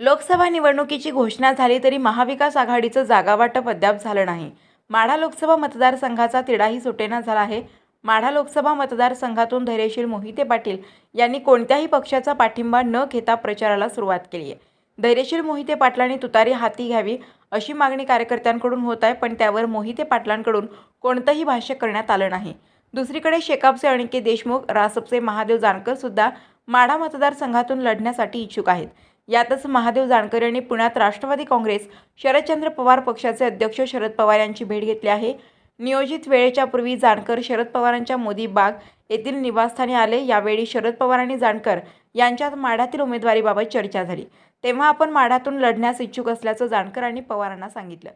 लोकसभा निवडणुकीची घोषणा झाली तरी महाविकास आघाडीचं जागावाटप अद्याप झालं नाही. माढा लोकसभा मतदारसंघाचा तिढाही सुटेना झाला आहे. माढा लोकसभा मतदारसंघातून धैर्यशील मोहिते पाटील यांनी कोणत्याही पक्षाचा पाठिंबा न घेता प्रचाराला सुरुवात केली आहे. धैर्यशील मोहिते पाटलांनी तुतारी हाती घ्यावी अशी मागणी कार्यकर्त्यांकडून होत आहे पण त्यावर मोहिते पाटलांकडून कोणतंही भाष्य करण्यात आलं नाही. दुसरीकडे शेकापचे अणिके देशमुख रासपचे महादेव जानकर सुद्धा माढा मतदारसंघातून लढण्यासाठी इच्छुक आहेत. यातच महादेव जानकर यांनी पुण्यात राष्ट्रवादी काँग्रेस शरदचंद्र पवार पक्षाचे अध्यक्ष शरद पवार यांची भेट घेतली आहे. नियोजित वेळेच्या पूर्वी जानकर शरद पवारांच्या मोदी बाग येथील निवासस्थानी आले. यावेळी शरद पवार आणि जानकर यांच्यात माढ्यातील उमेदवारीबाबत चर्चा झाली. तेव्हा आपण माढ्यातून लढण्यास इच्छुक असल्याचं जानकर आणि पवारांना सांगितलं.